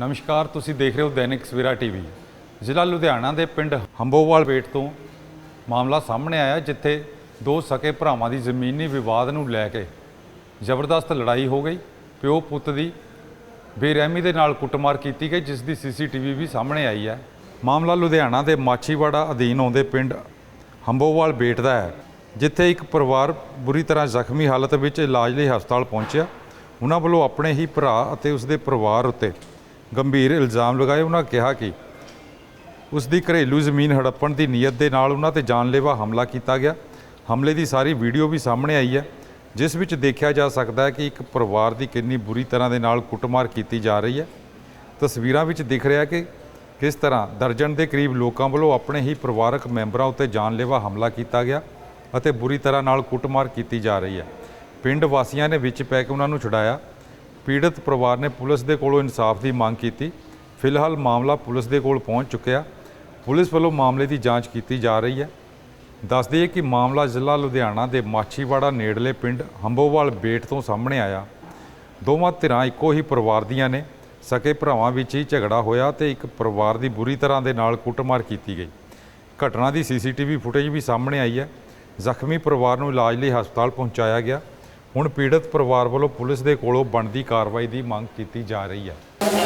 ਨਮਸਕਾਰ, ਤੁਸੀਂ ਦੇਖ ਰਹੇ ਹੋ ਦੈਨਿਕ ਸਵੇਰਾ ਟੀਵੀ। ਜ਼ਿਲ੍ਹਾ ਲੁਧਿਆਣਾ ਦੇ ਪਿੰਡ ਹੰਬੋਵਾਲ ਬੇਟ ਤੋਂ ਮਾਮਲਾ ਸਾਹਮਣੇ ਆਇਆ, ਜਿੱਥੇ ਦੋ ਸਕੇ ਭਰਾਵਾਂ ਦੀ ਜ਼ਮੀਨੀ ਵਿਵਾਦ ਨੂੰ ਲੈ ਕੇ ਜ਼ਬਰਦਸਤ ਲੜਾਈ ਹੋ ਗਈ। ਪਿਓ ਪੁੱਤ ਦੀ ਬੇਰਹਿਮੀ ਦੇ ਨਾਲ ਕੁੱਟਮਾਰ ਕੀਤੀ ਗਈ, ਜਿਸ ਦੀ ਸੀਸੀਟੀਵੀ ਵੀ ਸਾਹਮਣੇ ਆਈ ਹੈ। ਮਾਮਲਾ ਲੁਧਿਆਣਾ ਦੇ ਮਾਛੀਵਾੜਾ ਅਧੀਨ ਆਉਂਦੇ ਪਿੰਡ ਹੰਬੋਵਾਲ ਬੇਟ ਦਾ ਹੈ, ਜਿੱਥੇ ਇੱਕ ਪਰਿਵਾਰ ਬੁਰੀ ਤਰ੍ਹਾਂ ਜ਼ਖਮੀ ਹਾਲਤ ਵਿੱਚ ਇਲਾਜ ਲਈ ਹਸਪਤਾਲ ਪਹੁੰਚਿਆ। ਉਹਨਾਂ ਵੱਲੋਂ ਆਪਣੇ ਹੀ ਭਰਾ ਅਤੇ ਉਸਦੇ ਪਰਿਵਾਰ ਉੱਤੇ ਗੰਭੀਰ ਇਲਜ਼ਾਮ ਲਗਾਏ, ਉਹਨਾਂ ਕਿਹਾ ਕਿ ਉਸ ਦੀ ਘਰੇਲੂ ਜ਼ਮੀਨ ਹੜੱਪਣ ਦੀ ਨੀਅਤ ਦੇ ਨਾਲ ਉਹਨਾਂ ਤੇ ਜਾਨਲੇਵਾ ਹਮਲਾ ਕੀਤਾ ਗਿਆ। ਹਮਲੇ ਦੀ ਸਾਰੀ ਵੀਡੀਓ ਵੀ ਸਾਹਮਣੇ ਆਈ ਹੈ, ਜਿਸ ਵਿੱਚ ਦੇਖਿਆ ਜਾ ਸਕਦਾ ਹੈ ਕਿ ਇੱਕ ਪਰਿਵਾਰ ਦੀ ਕਿੰਨੀ ਬੁਰੀ ਤਰ੍ਹਾਂ ਦੇ ਨਾਲ ਕੁੱਟਮਾਰ ਕੀਤੀ ਜਾ ਰਹੀ ਹੈ। ਤਸਵੀਰਾਂ ਵਿੱਚ ਦਿਖ ਰਿਹਾ ਕਿ ਕਿਸ ਤਰ੍ਹਾਂ ਦਰਜਨ ਦੇ ਕਰੀਬ ਲੋਕਾਂ ਵੱਲੋਂ ਆਪਣੇ ਹੀ ਪਰਿਵਾਰਕ ਮੈਂਬਰਾਂ ਉੱਤੇ ਜਾਨਲੇਵਾ ਹਮਲਾ ਕੀਤਾ ਗਿਆ ਅਤੇ ਬੁਰੀ ਤਰ੍ਹਾਂ ਨਾਲ ਕੁੱਟਮਾਰ ਕੀਤੀ ਜਾ ਰਹੀ ਹੈ। ਪਿੰਡ ਵਾਸੀਆਂ ਨੇ ਵਿੱਚ ਪੈ ਕੇ ਉਹਨਾਂ ਨੂੰ ਛੁਡਾਇਆ। ਪੀੜਤ ਪਰਿਵਾਰ ਨੇ ਪੁਲਿਸ ਦੇ ਕੋਲੋਂ ਇਨਸਾਫ ਦੀ ਮੰਗ ਕੀਤੀ। ਫਿਲਹਾਲ ਮਾਮਲਾ ਪੁਲਿਸ ਦੇ ਕੋਲ ਪਹੁੰਚ ਚੁੱਕਿਆ। ਪੁਲਿਸ ਵੱਲੋਂ ਮਾਮਲੇ ਦੀ ਜਾਂਚ ਕੀਤੀ ਜਾ ਰਹੀ ਹੈ। ਦੱਸ ਦਈਏ ਕਿ ਮਾਮਲਾ ਜ਼ਿਲ੍ਹਾ ਲੁਧਿਆਣਾ ਦੇ ਮਾਛੀਵਾੜਾ ਨੇੜਲੇ ਪਿੰਡ ਹੰਬੋਵਾਲ ਬੇਟ ਤੋਂ ਸਾਹਮਣੇ ਆਇਆ। ਦੋਵਾਂ ਧਿਰਾਂ ਇੱਕੋ ਹੀ ਪਰਿਵਾਰ ਦੀਆਂ ਨੇ। ਸਕੇ ਭਰਾਵਾਂ ਵਿੱਚ ਹੀ ਝਗੜਾ ਹੋਇਆ ਤੇ ਇੱਕ ਪਰਿਵਾਰ ਦੀ ਬੁਰੀ ਤਰ੍ਹਾਂ ਦੇ ਨਾਲ ਕੁੱਟਮਾਰ ਕੀਤੀ ਗਈ। ਘਟਨਾ ਦੀ ਸੀਸੀਟੀਵੀ ਫੁਟੇਜ ਵੀ ਸਾਹਮਣੇ ਆਈ ਹੈ। ਜ਼ਖਮੀ ਪਰਿਵਾਰ ਨੂੰ ਇਲਾਜ ਲਈ ਹਸਪਤਾਲ ਪਹੁੰਚਾਇਆ ਗਿਆ। ਹੁਣ ਪੀੜਤ ਪਰਿਵਾਰ ਵੱਲੋਂ ਪੁਲਿਸ ਦੇ ਕੋਲੋਂ ਬਣਦੀ ਕਾਰਵਾਈ ਦੀ ਮੰਗ ਕੀਤੀ ਜਾ ਰਹੀ ਹੈ।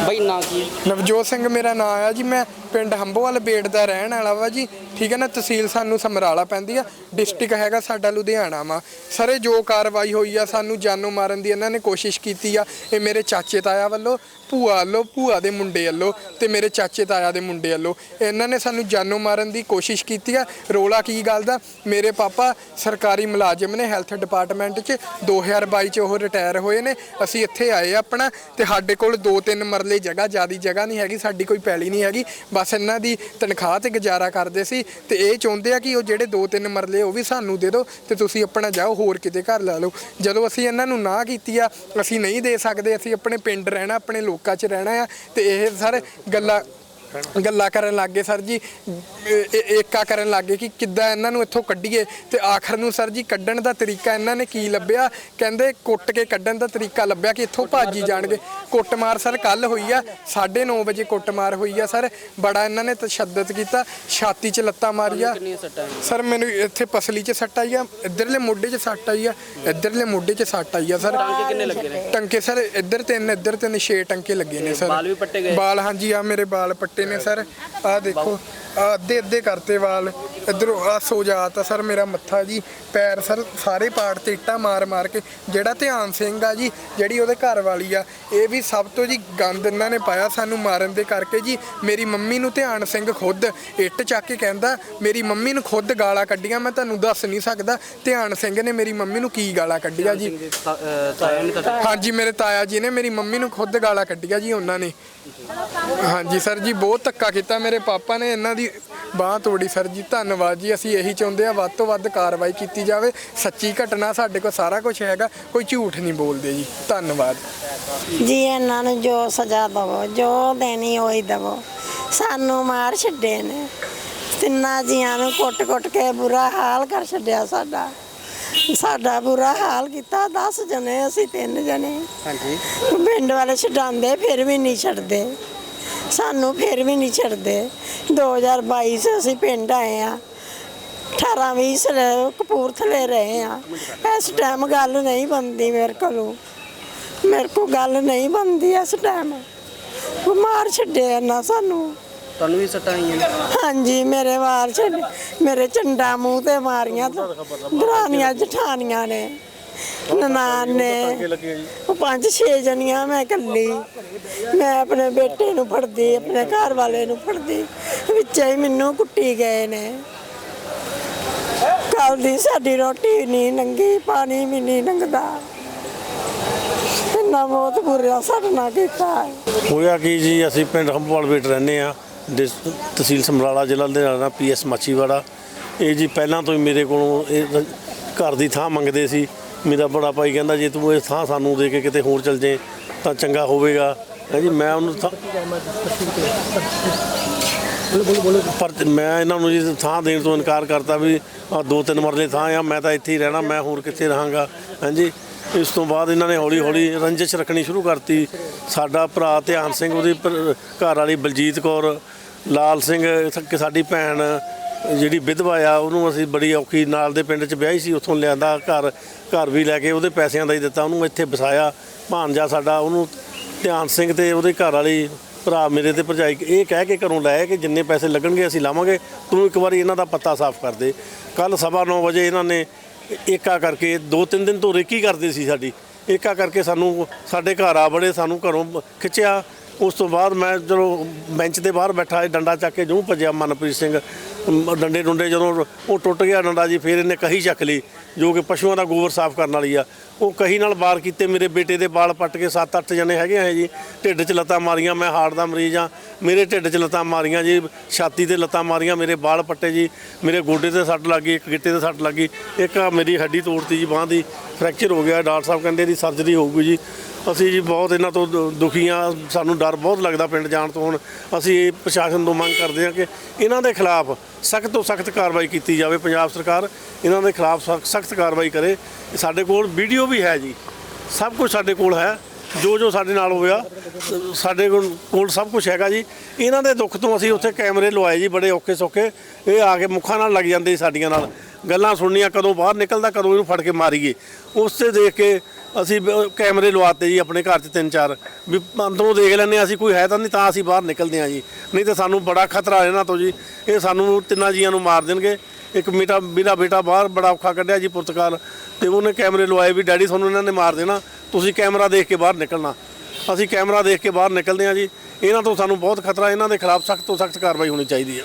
ਬਈ ਨਾ ਕੀ? ਨਵਜੋਤ ਸਿੰਘ ਮੇਰਾ ਨਾਮ ਆ ਜੀ, ਮੈਂ ਪਿੰਡ ਹੰਬੋਵਾਲ ਬੇੜ ਦਾ ਰਹਿਣ ਵਾਲਾ ਵਾ ਜੀ। ਠੀਕ ਹੈ ਨਾ, ਤਹਿਸੀਲ ਸਾਨੂੰ ਸਮਰਾਲਾ ਪੈਂਦੀ ਆ, ਡਿਸਟ੍ਰਿਕਟ ਹੈਗਾ ਸਾਡਾ ਲੁਧਿਆਣਾ ਵਾ। ਸਰੇ ਜੋ ਕਾਰਵਾਈ ਹੋਈ ਆ, ਸਾਨੂੰ ਜਾਨੋਂ ਮਾਰਨ ਦੀ ਇਹਨਾਂ ਨੇ ਕੋਸ਼ਿਸ਼ ਕੀਤੀ ਆ। ਇਹ ਮੇਰੇ ਚਾਚੇ ਤਾਇਆ ਵੱਲੋਂ, ਭੂਆ ਵੱਲੋਂ, ਭੂਆ ਦੇ ਮੁੰਡੇ ਵੱਲੋਂ ਤੇ ਮੇਰੇ ਚਾਚੇ ਤਾਇਆ ਦੇ ਮੁੰਡੇ ਵੱਲੋਂ ਇਹਨਾਂ ਨੇ ਸਾਨੂੰ ਜਾਨੋਂ ਮਾਰਨ ਦੀ ਕੋਸ਼ਿਸ਼ ਕੀਤੀ ਆ। ਰੋਲਾ ਕੀ ਗੱਲ ਦਾ? ਮੇਰੇ ਪਾਪਾ ਸਰਕਾਰੀ ਮੁਲਾਜ਼ਮ ਨੇ ਹੈਲਥ ਡਿਪਾਰਟਮੈਂਟ 'ਚ 2022 'ਚ ਉਹ ਰਿਟਾਇਰ ਹੋਏ ਨੇ। ਅਸੀਂ ਇੱਥੇ ਆਏ ਆ ਆਪਣਾ ਤੇ ਸਾਡੇ ਕੋਲ ਦੋ ਤਿੰਨ ਮਰਲੇ ਜਗ੍ਹਾ, ਜਿਆਦੀ ਜਗ੍ਹਾ ਨਹੀਂ ਹੈਗੀ, ਸਾਡੀ ਕੋਈ ਪੈਲੀ ਨਹੀਂ ਹੈਗੀ। ਬਸ ਇਹਨਾਂ ਦੀ ਤਨਖਾਹ ਤੇ ਗੁਜ਼ਾਰਾ ਕਰਦੇ ਸੀ ਤੇ ਇਹ ਚਾਹੁੰਦੇ ਆ ਕਿ ਉਹ ਜਿਹੜੇ ਦੋ ਤਿੰਨ ਮਰਲੇ ਉਹ ਵੀ ਸਾਨੂੰ ਦੇ ਦਿਓ ਤੇ ਤੁਸੀਂ ਆਪਣਾ ਜਾਓ, ਹੋਰ ਕਿਤੇ ਘਰ ਲੈ ਲਓ। ਜਦੋਂ ਅਸੀਂ ਇਹਨਾਂ ਨੂੰ ਨਾ ਕੀਤੀ ਆ, ਅਸੀਂ ਨਹੀਂ ਦੇ ਸਕਦੇ, ਅਸੀਂ ਆਪਣੇ ਪਿੰਡ ਰਹਿਣਾ, ਆਪਣੇ ਲੋਕਾਂ 'ਚ ਰਹਿਣਾ ਆ ਤੇ ਇਹ ਸਰ ਗੱਲਾਂ ਗੱਲਾਂ ਕਰਨ ਲੱਗੇ ਸਰ ਜੀ ਇਹ- ਇਹ- ਏਕਾ ਕਰਨ ਲੱਗੇ ਕਿ ਕਿੱਦਾਂ ਇਹਨਾਂ ਨੂੰ ਇੱਥੋਂ ਕੱਢੀਏ ਤੇ ਆਖਰ ਨੂੰ ਸਰ ਜੀ ਕੱਢਣ ਦਾ ਤਰੀਕਾ ਇਹਨਾਂ ਨੇ ਕੀ ਲੱਭਿਆ? ਕਹਿੰਦੇ ਕੁੱਟ ਕੇ ਕੱਢਣ ਦਾ ਤਰੀਕਾ ਲੱਭਿਆ ਕਿ ਇੱਥੋਂ ਭਾਜੀ ਜਾਣਗੇ। ਕੁੱਟਮਾਰ ਸਰ ਕੱਲ ਹੋਈ ਆ 9:30 ਵਜੇ ਕੁੱਟਮਾਰ ਹੋਈ ਆ ਸਰ। ਬੜਾ ਇਹਨਾਂ ਨੇ ਤਸ਼ੱਦਦ ਕੀਤਾ ਛਾਤੀ 'ਚ ਲੱਤਾਂ ਮਾਰੀਆਂ। ਕਿੰਨੀਆਂ ਸੱਟਾਂ ਆਈਆਂ? ਸਰ ਮੈਨੂੰ ਇੱਥੇ ਪਸਲੀ 'ਚ ਸੱਟ ਆਈ ਆ ਇੱਧਰਲੇ ਮੋਢੇ 'ਚ ਸੱਟ ਆਈ ਆ ਇੱਧਰਲੇ ਮੋਢੇ 'ਚ ਸੱਟ ਆਈ ਆ ਸਰ। ਟਾਂਕੇ ਕਿੰਨੇ ਲੱਗੇ ਨੇ? ਟੰਕੇ ਸਰ ਇੱਧਰ ਤਿੰਨ ਇੱਧਰ ਤਿੰਨ ਛੇ ਟੰਕੇ ਲੱਗੇ ਨੇ ਸਰ। ਬਾਲ ਵੀ ਪੱਟੇ ਗਏ? ਬਾਲ ਹਾਂਜੀ ਆ ਮੇਰੇ ਬਾਲ ਪੱਟੇ ਨੇ ਸਰ। ਆ ਦੇਖੋ ਆਹ ਅੱਧੇ ਅੱਧੇ ਕਰਤੇ ਵਾਲ। ਇਧਰੋਂ ਆ ਸੋ ਜਾਤਾ ਸਰ ਮੇਰਾ ਮੱਥਾ ਜੀ ਪੈਰ ਸਰ ਸਾਰੇ ਪਾੜ ਤੇ ਇੱਟਾਂ ਮਾਰ ਮਾਰ ਕੇ। ਜਿਹੜਾ ਧਿਆਨ ਸਿੰਘ ਆ ਜੀ ਜਿਹੜੀ ਉਹਦੇ ਘਰ ਵਾਲੀ ਆ ਇਹ ਵੀ ਸਭ ਤੋਂ ਜੀ ਗੰਦ ਇਹਨਾਂ ਨੇ ਪਾਇਆ ਸਾਨੂੰ ਮਾਰਨ ਦੇ ਕਰਕੇ ਜੀ। ਮੇਰੀ ਮੰਮੀ ਨੂੰ ਧਿਆਨ ਸਿੰਘ ਖੁਦ ਇੱਟ ਚੱਕ ਕੇ ਕਹਿੰਦਾ ਮੇਰੀ ਮੰਮੀ ਨੂੰ ਖੁਦ ਗਾਲਾਂ ਕੱਢੀਆਂ ਮੈਂ ਤੁਹਾਨੂੰ ਦੱਸ ਨਹੀਂ ਸਕਦਾ। ਧਿਆਨ ਸਿੰਘ ਨੇ ਮੇਰੀ ਮੰਮੀ ਨੂੰ ਕੀ ਗਾਲਾਂ ਕੱਢੀਆਂ ਜੀ? ਹਾਂਜੀ ਮੇਰੇ ਤਾਇਆ ਜੀ ਨੇ ਮੇਰੀ ਮੰਮੀ ਨੂੰ ਖੁਦ ਗਾਲਾਂ ਕੱਢੀਆਂ ਜੀ ਉਹਨਾਂ ਨੇ। ਹਾਂਜੀ ਸਰ ਜੀ, ਬਹੁਤ ਧੱਕਾ ਕੀਤਾ ਮੇਰੇ ਪਾਪਾ ਨੇ। ਇਹਨਾਂ ਦੀ ਬਾਹ ਤੋੜੀ ਸਰ ਜੀ। ਧੰਨਵਾਦ ਜੀ। ਅਸੀਂ ਇਹੀ ਚਾਹੁੰਦੇ ਆ ਵੱਧ ਤੋਂ ਵੱਧ ਕਾਰਵਾਈ ਕੀਤੀ ਜਾਵੇ। ਸੱਚੀ ਘਟਨਾ ਸਾਡੇ ਕੋਲ ਸਾਰਾ ਕੁਝ ਹੈਗਾ। ਕੋਈ ਝੂਠ ਨਹੀਂ ਬੋਲਦੇ ਜੀ। ਧੰਨਵਾਦ। ਜੀ, ਇਹਨਾਂ ਨੂੰ ਜੋ ਸਜ਼ਾ ਦਵੋ, ਜੋ ਦੇਣੀ ਹੋਈ ਦਵੋ। ਸਾਨੂੰ ਮਾਰ ਛੱਡੇ ਨੇ। ਤਿੰਨਾਂ ਜੀਆਂ ਨੂੰ ਕੁੱਟ-ਕੁੱਟ ਕੇ ਬੁਰਾ ਹਾਲ ਕਰ ਛੱਡਿਆ ਸਾਡਾ। ਸਾਡਾ ਬੁਰਾ ਹਾਲ ਕੀਤਾ 10 ਜਣੇ ਅਸੀਂ ਤਿੰਨ ਜਣੇ। ਹਾਂਜੀ। ਪਿੰਡ ਵਾਲੇ ਛਡਾਉਂਦੇ ਫਿਰ ਵੀ ਨਹੀਂ ਛੱਡਦੇ। ਸਾਨੂੰ ਫਿਰ ਵੀ ਨਹੀਂ ਛੱਡਦੇ। 2022 ਚ ਅਸੀਂ ਪਿੰਡ ਆਏ ਆ 18 20 ਸ ਕਪੂਰਥਲੇ ਰਹੇ ਆ ਇਸ ਟਾਈਮ ਗੱਲ ਨਹੀਂ ਬੰਦੀ ਮੇਰੇ ਕੋਲੋਂ। ਮੇਰੇ ਕੋ ਗੱਲ ਨਹੀਂ ਬੰਦੀ ਇਸ ਟਾਈਮ ਉਹ ਮਾਰ ਛੱਡਿਆ ਨਾ ਸਾਨੂੰ। ਤੁਹਾਨੂੰ ਵੀ ਸੱਟਾਂ ਆਈਆਂ ਨੇ? ਹਾਂਜੀ ਮੇਰੇ ਵਾਲ ਛੱਡ ਮੇਰੇ ਚੰਡਾ ਮੂੰਹ ਤੇ ਮਾਰੀਆਂ ਦਰਾਨੀਆਂ ਜਠਾਨੀਆਂ ਨੇ। ਨਨਾਣ ਨੇ। ਉਹ ਪੰਜ ਛੇ ਜਣੀਆਂ ਮੈਂ ਇਕੱਲੀ। ਮੈਂ ਆਪਣੇ ਬੇਟੇ ਨੂੰ ਫੜਦੀ ਆਪਣੇ ਘਰ ਵਾਲੇ ਨੂੰ ਫੜਦੀ। ਵਿੱਚੇ ਹੀ ਮੈਨੂੰ ਕੁੱਟੀ ਗਏ ਨੇ। ਕੱਲ ਦੀ ਸਾਡੀ ਰੋਟੀ ਨਹੀਂ ਨੰਗੀ ਪਾਣੀ ਵੀ ਨਹੀਂ ਲੰਘਦਾ ਇੰਨਾ ਬਹੁਤ ਬੁਰਾ ਸਾਡੇ ਨਾਲ ਕੀਤਾ। ਹੋਇਆ ਕੀ ਜੀ ਅਸੀਂ ਪਿੰਡ ਹੰਬਵਾਲ ਬੇਟ ਰਹਿੰਦੇ ਆ ਡਿਸ ਤਹਿਸੀਲ ਸਮਰਾਲਾ ਜ਼ਿਲ੍ਹਾ ਲੁਧਿਆਣਾ ਪੀਐਸ ਮਾਚੀਵਾੜਾ ਇਹ ਜੀ ਪਹਿਲਾਂ ਤੋਂ ਹੀ ਮੇਰੇ ਕੋਲੋਂ ਇਹ ਰ- ਘਰ ਦੀ ਥਾਂ ਮੰਗਦੇ ਸੀ। ਮੇਰਾ ਬੜਾ ਭਾਈ ਕਹਿੰਦਾ, ਜੇ ਤੂੰ ਇਹ ਥਾਂ ਸਾਨੂੰ ਦੇ ਕੇ ਕਿਤੇ ਹੋਰ ਚਲ ਜੇ ਤਾਂ ਚੰਗਾ ਹੋਵੇਗਾ। ਹੈ ਜੀ, ਮੈਂ ਉਹਨੂੰ ਥਾਂ- ਪਰ ਮੈਂ ਇਹਨਾਂ ਨੂੰ ਜੀ ਥਾਂ ਦੇਣ ਤੋਂ ਇਨਕਾਰ ਕਰਤਾ ਵੀ ਆ ਦੋ ਤਿੰਨ ਮਰਲੇ ਥਾਂ ਆ, ਮੈਂ ਤਾਂ ਇੱਥੇ ਹੀ ਰਹਿਣਾ, ਮੈਂ ਹੋਰ ਕਿੱਥੇ ਰਹਾਂਗਾ? ਹਾਂਜੀ, ਇਸ ਤੋਂ ਬਾਅਦ ਇਹਨਾਂ ਨੇ ਹੌਲੀ ਹੌਲੀ ਰੰਜਿਸ਼ ਰੱਖਣੀ ਸ਼ੁਰੂ ਕਰਤੀ। ਸਾਡਾ ਭਰਾ ਧਿਆਨ ਸਿੰਘ, ਉਹਦੀ ਘਰ ਵਾਲੀ ਬਲਜੀਤ ਕੌਰ, ਲਾਲ ਸਿੰਘ ਕਿ ਸਾਡੀ ਭੈਣ, ਜਿਹੜੀ ਵਿਧਵਾ ਆ, ਉਹਨੂੰ ਅਸੀਂ ਬੜੀ ਔਖੀ ਨਾਲ ਦੇ ਪਿੰਡ 'ਚ ਵਿਆਹੀ ਸੀ, ਉੱਥੋਂ ਲਿਆਂਦਾ ਘਰ ਘਰ ਵੀ ਲੈ ਕੇ ਉਹਦੇ ਪੈਸਿਆਂ ਦਾ ਹੀ ਦਿੱਤਾ, ਉਹਨੂੰ ਇੱਥੇ ਵਸਾਇਆ। ਭਾਣਜਾ ਸਾਡਾ, ਉਹਨੂੰ ਧਿਆਨ ਸਿੰਘ ਤੇ ਉਹਦੇ ਘਰ ਵਾਲੀ ਭਰਾ ਮੇਰੇ ਤੇ ਭਰਜਾਈ ਇਹ ਕਹਿ ਕੇ ਘਰੋਂ ਲਾਇਆ ਕਿ ਜਿੰਨੇ ਪੈਸੇ ਲੱਗਣਗੇ ਅਸੀਂ ਲਾਵਾਂਗੇ, ਤੂੰ ਇੱਕ ਵਾਰੀ ਇਹਨਾਂ ਦਾ ਪੱਤਾ ਸਾਫ਼ ਕਰ ਦੇ। ਕੱਲ ਸਵਾ ਨੌ ਵਜੇ ਇਹਨਾਂ ਨੇ ਏਕਾ ਕਰਕੇ ਦੋ ਤਿੰਨ ਦਿਨ ਤੋਂ ਰੇਕੀ ਕਰਦੇ ਸੀ ਸਾਡੀ। ਏਕਾ ਕਰਕੇ ਸਾਨੂੰ, ਸਾਡੇ ਘਰ ਆ ਬੜੇ ਸਾਨੂੰ ਘਰੋਂ ਖਿੱਚਿਆ। ਉਸ ਤੋਂ ਬਾਅਦ ਮੈਂ ਜਦੋਂ ਬੈਂਚ ਦੇ ਬਾਹਰ ਬੈਠਾ ਡੰਡਾ ਚੱਕ ਕੇ ਜੂੰ ਭੱਜਿਆ ਮਨਪ੍ਰੀਤ ਸਿੰਘ। ਡੰਡੇ ਡੁੰਡੇ ਜਦੋਂ ਉਹ ਟੁੱਟ ਗਿਆ ਡੰਡਾ ਜੀ, ਫਿਰ ਇਹਨੇ ਕਹੀ ਚੱਕ ਲਈ। ਜੋ ਕਿ ਪਸ਼ੂਆਂ ਦਾ ਗੋਬਰ ਸਾਫ਼ ਕਰਨ ਵਾਲੀ ਆ। ਉਹ ਕਹੀ ਨਾਲ ਵਾਰ ਕੀਤੇ, ਮੇਰੇ ਬੇਟੇ ਦੇ ਵਾਲ ਪੱਟ ਕੇ 7-8 ਜਣੇ ਹੈਗੇ ਆ ਜੀ। ਢਿੱਡ 'ਚ ਲੱਤਾਂ ਮਾਰੀਆਂ, ਮੈਂ ਹਾਰਟ ਦਾ ਮਰੀਜ਼ ਆ। ਮੇਰੇ ਢਿੱਡ 'ਚ ਲੱਤਾਂ ਮਾਰੀਆਂ ਜੀ, ਛਾਤੀ ਤੇ ਲੱਤਾਂ ਮਾਰੀਆਂ, ਮੇਰੇ ਵਾਲ ਪੱਟੇ ਜੀ। ਮੇਰੇ ਗੋਡੇ ਤੇ ਸੱਟ ਲੱਗੀ ਇੱਕ ਗਿੱਟੇ ਤੇ ਸੱਟ ਲੱਗੀ ਇੱਕ ਮੇਰੀ ਹੱਡੀ ਤੋੜਤੀ ਜੀ, ਬਾਂਹ ਦੀ। ਫ੍ਰੈਕਚਰ ਹੋ ਗਿਆ, ਡਾਕਟਰ ਸਾਹਿਬ ਕਹਿੰਦੇ ਇਹਦੀ ਸਰਜਰੀ ਹੋਊਗੀ ਜੀ। ਅਸੀਂ ਜੀ ਬਹੁਤ ਇਹਨਾਂ ਤੋਂ ਦੁ- ਦੁਖੀ ਆ ਸਾਨੂੰ ਡਰ ਬਹੁਤ ਲੱਗਦਾ ਪਿੰਡ ਜਾਣ ਤੋਂ ਹੁਣ। ਅਸੀਂ ਇਹ ਪ੍ਰਸ਼ਾਸਨ ਤੋਂ ਮੰਗ ਕਰਦੇ ਹਾਂ ਕਿ ਇਹਨਾਂ ਦੇ ਖਿਲਾਫ ਸਖਤ ਤੋਂ ਸਖਤ ਕਾਰਵਾਈ ਕੀਤੀ ਜਾਵੇ, ਪੰਜਾਬ ਸਰਕਾਰ ਇਹਨਾਂ ਦੇ ਖਿਲਾਫ ਸਖਤ ਕਾਰਵਾਈ ਕਰੇ। ਸਾਡੇ ਕੋਲ ਵੀਡੀਓ ਵੀ ਹੈ ਜੀ। ਸਭ ਕੁਝ ਸਾਡੇ ਕੋਲ ਹੈ। ਜੋ ਜੋ ਸਾਡੇ ਨਾਲ ਹੋਇਆ ਸ- ਸਾਡੇ ਕੋਲ ਕੋਲ ਸਭ ਕੁਝ ਹੈਗਾ ਜੀ। ਇਹਨਾਂ ਦੇ ਦੁੱਖ ਤੋਂ ਅਸੀਂ ਉੱਥੇ ਕੈਮਰੇ ਲਵਾਏ ਜੀ, ਬੜੇ ਔਖੇ ਸੌਖੇ। ਇਹ ਆ ਕੇ ਮੁੱਖਾਂ ਨਾਲ ਲੱਗ ਜਾਂਦੇ ਸੀ ਸਾਡੀਆਂ ਨਾਲ। ਗੱਲਾਂ ਸੁਣਨੀਆਂ, ਕਦੋਂ ਬਾਹਰ ਨਿਕਲਦਾ, ਕਦੋਂ ਇਹਨੂੰ ਫੜ ਕੇ ਮਾਰੀਏ। ਉਸ ਤੇ ਦੇਖ ਕੇ ਅਸੀਂ ਬ- ਕੈਮਰੇ ਲਵਾਤੇ ਜੀ ਆਪਣੇ ਘਰ 'ਚ ਤਿੰਨ ਚਾਰ। ਵੀ ਅੰਦਰੋਂ ਦੇਖ ਲੈਂਦੇ ਹਾਂ, ਅਸੀਂ ਕੋਈ ਹੈ ਤਾਂ ਨਹੀਂ ਤਾਂ ਅਸੀਂ ਬਾਹਰ ਨਿਕਲਦੇ ਹਾਂ ਜੀ। ਨਹੀਂ ਤਾਂ ਸਾਨੂੰ ਬੜਾ ਖਤਰਾ ਇਹਨਾਂ ਤੋਂ ਜੀ। ਇਹ ਸਾਨੂੰ ਤਿੰਨਾਂ ਜੀਆਂ ਨੂੰ ਮਾਰ ਦੇਣਗੇ। ਇੱਕ ਮੇਰਾ ਮੇਰਾ ਬੇਟਾ ਬਾਹਰ ਬੜਾ ਔਖਾ ਕੱਢਿਆ ਜੀ ਪੁਰਤਗਾਲ। ਤੇ ਉਹਨੇ ਕੈਮਰੇ ਲਵਾਏ ਵੀ, ਡੈਡੀ, ਤੁਹਾਨੂੰ ਇਹਨਾਂ ਨੇ ਮਾਰ ਦੇਣਾ। ਤੁਸੀਂ ਕੈਮਰਾ ਦੇਖ ਕੇ ਬਾਹਰ ਨਿਕਲਣਾ। ਅਸੀਂ ਕੈਮਰਾ ਦੇਖ ਕੇ ਬਾਹਰ ਨਿਕਲਦੇ ਹਾਂ ਜੀ। ਇਹਨਾਂ ਤੋਂ ਸਾਨੂੰ ਬਹੁਤ ਖਤਰਾ, ਇਹਨਾਂ ਦੇ ਖਿਲਾਫ ਸਖਤ ਤੋਂ ਸਖਤ ਕਾਰਵਾਈ ਹੋਣੀ ਚਾਹੀਦੀ ਹੈ।